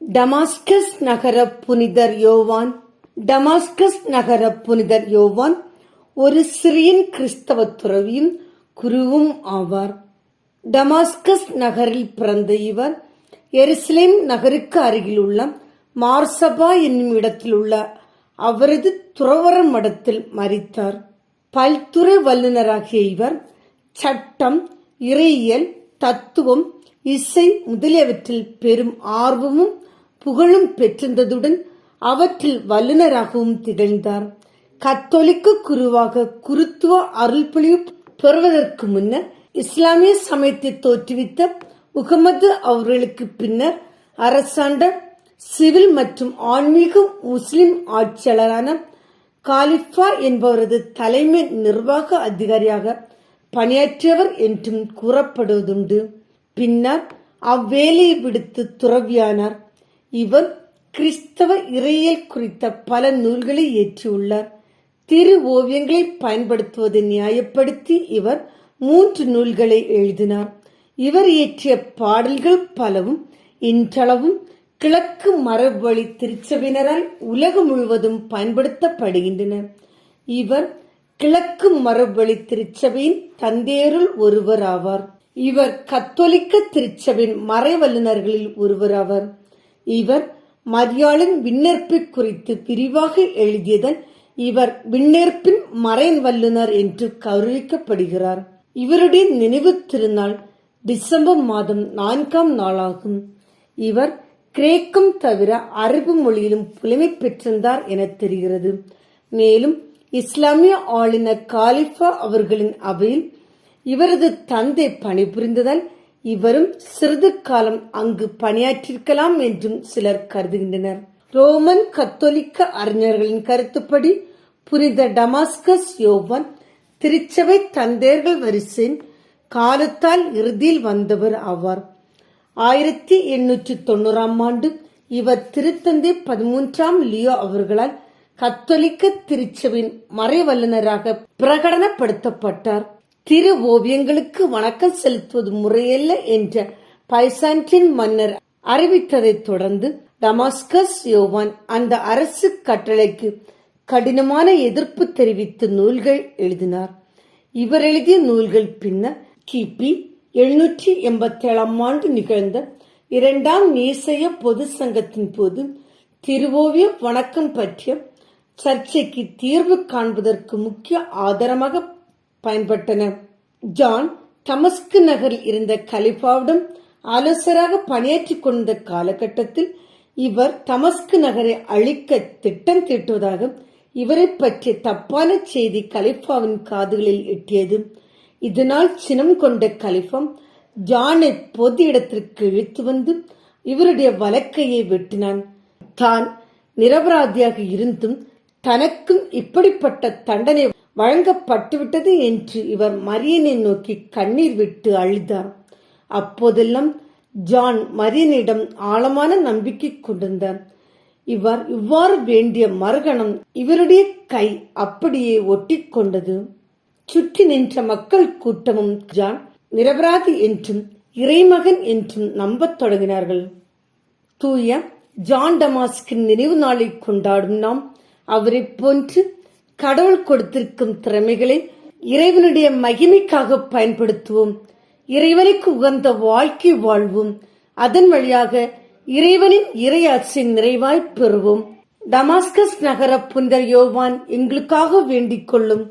Damascus நகர புனிதர் யோவான் டமாஸ்கஸ் நகர புனிதர் யோவான் ஒரு சிறியன் கிறிஸ்தவ துறவியும் குருவும் ஆவார். டமாஸ்கஸ் நகரில் பிறந்த இவர் எருசலேம் நகருக்கு அருகில் உள்ள மார்சபா என்னும் இடத்தில் உள்ள அவரது துறவர மடத்தில் மரித்தார் பல்துறை வல்லுநராகிய இவர் சட்டம் இறையியல் தத்துவம் இசை முதலியவற்றில் பெரும் ஆர்வமும் புகழும் பெற்றிருந்ததுடன் அவற்றில் வல்லுநராகவும் திகழ்ந்தார். கத்தோலிக்க குருவாக குருத்துவ அருள்பொழிவு பெறுவதற்கு முன்னர் இஸ்லாமிய சமயத்தை தோற்றுவித்த முகமது அவர்களுக்கு பின்னர் அரசாண்ட சிவில் மற்றும் ஆன்மீக முஸ்லிம் ஆட்சியாளரான காலிஃபா என்பவரது தலைமை நிர்வாக அதிகாரியாக பணியாற்றியவர் என்றும் கூறப்படுவதுண்டு. பின்னர் அவ்வேலையை விடுத்து துறவியானார். இவர் கிறிஸ்தவ இறையியல் குறித்த பல நூல்களை இயற்றியுள்ளார் திரு ஓவியங்களை பயன்படுத்துவதை நியாயப்படுத்தி இவர் மூன்று நூல்களை எழுதினார். இவர் இயற்றிய பாடல்கள் பலவும் இன்றளவும் கிழக்கு மரபுவழி திருச்சபையினரால் உலகம் முழுவதும் பயன்படுத்தப்படுகின்றன. இவர் கிழக்கு மரபுவழி திருச்சபையின் தந்தையருள் ஒருவர் ஆவார். இவர் கத்தோலிக்க திருச்சபையின் மறைவல்லுநர்களில் ஆவார். இவர் மரியாளின் விண்ணேற்பு குறித்து விரிவாக எழுதியதன் இவர் விண்ணேற்பின் மறைன் வல்லுநர் என்று கௌரவிக்கப்படுகிறார். இவருடைய நினைவு திருநாள் டிசம்பர் மாதம் நான்காம் நாளாகும். இவர் கிரேக்கம் தவிர அரபு மொழியிலும் புலமை பெற்றிருந்தார் என தெரிகிறது. மேலும் இஸ்லாமிய ஆளுநர் காலிஃபா அவர்களின் அவையில் இவரது தந்தை பணிபுரிந்ததால் இவரும் சிறிது காலம் அங்கு பணியாற்றிருக்கலாம் என்றும் சிலர் கருதுகின்றனர். ரோமன் கத்தோலிக்க அறிஞர்களின் கருத்துப்படி புனித டமாஸ்கஸ் யோவான் திருச்சபை தந்தையர்கள் வரிசையின் காலத்தால் இறுதியில் வந்தவர் ஆவார். ஆயிரத்தி எண்ணூற்றி தொண்ணூறாம் ஆண்டு இவர் திருத்தந்தை பதிமூன்றாம் லியோ அவர்களால் கத்தோலிக்க திருச்சபையின் மறைவல்லுநராக பிரகடனப்படுத்தப்பட்டார். திரு ஓவியங்களுக்கு வணக்கம் செலுத்துவது முறையல்ல என்ற பைசாண்டின் மன்னர் அறிவித்ததைத் தொடர்ந்து டமாஸ்கஸ் யோவான் அந்த அரசு கட்டளைக்கு கடினமான எதிர்ப்பு தெரிவித்து நூல்கள் எழுதினார். இவர் எழுதிய நூல்கள் பின்னர் கிபி எழுநூற்றி எண்பத்தி ஏழாம் ஆண்டு நிகழ்ந்த இரண்டாம் நேசைய பொது சங்கத்தின் போது திருவோவிய வணக்கம் பற்றிய சர்ச்சைக்கு தீர்வு காண்பதற்கு முக்கிய ஆதாரமாக பயன்பட்டன. ஜான் தமஸ்கு நகரில் இருந்த கலிஃபாவிடம் ஆலோசராக பணியாற்றிக் கொண்ட காலகட்டத்தில் இவர் தமஸ்கு நகரை அழிக்க திட்டம் தீட்டுவதாக இவரை பற்றிய தப்பான செய்தி கலிஃபாவின் காதுகளில் எட்டியது. இதனால் சினம் கொண்ட கலிஃபம் ஜானை பொது இடத்திற்கு இழுத்து வந்து இவருடைய வலக்கையை வெட்டினான். தான் நிரபராதியாக இருந்தும் தனக்கும் இப்படிப்பட்ட தண்டனை வழங்கப்பட்டுவிட்டது என்று இவர் மரியனை நோக்கி கண்ணீர் விட்டு அழுதார் அப்போதெல்லாம் ஜான் மரியனிடம் ஆழமான நம்பிக்கை கொண்டிருந்தார். இவர் இவ்வாறு வேண்டிய மறுகணம் இவருடைய கை அப்படியே ஒட்டிக்கொண்டது. சுற்றி நின்ற மக்கள் கூட்டமும் ஜான் நிரபராதி என்றும் இறைமகன் என்றும் நம்பத் தொடங்கினார்கள். தூய ஜான் டமாஸ்கின் நினைவு நாளை கொண்டாடும் நாம் அவரை போன்று கடவுள் கொடுத்திருக்கும் திறமைகளை இறைவனுடைய மகிமைக்காக பயன்படுத்துவோம். இறைவனுக்கு உகந்த வாழ்க்கை வாழ்வோம். அதன் வழியாக இறைவனின் இறையாட்சியின் நிறைவாய் பெறுவோம். டமாஸ்கஸ் நகர புனித யோவான் எங்களுக்காக வேண்டிக் கொள்ளும்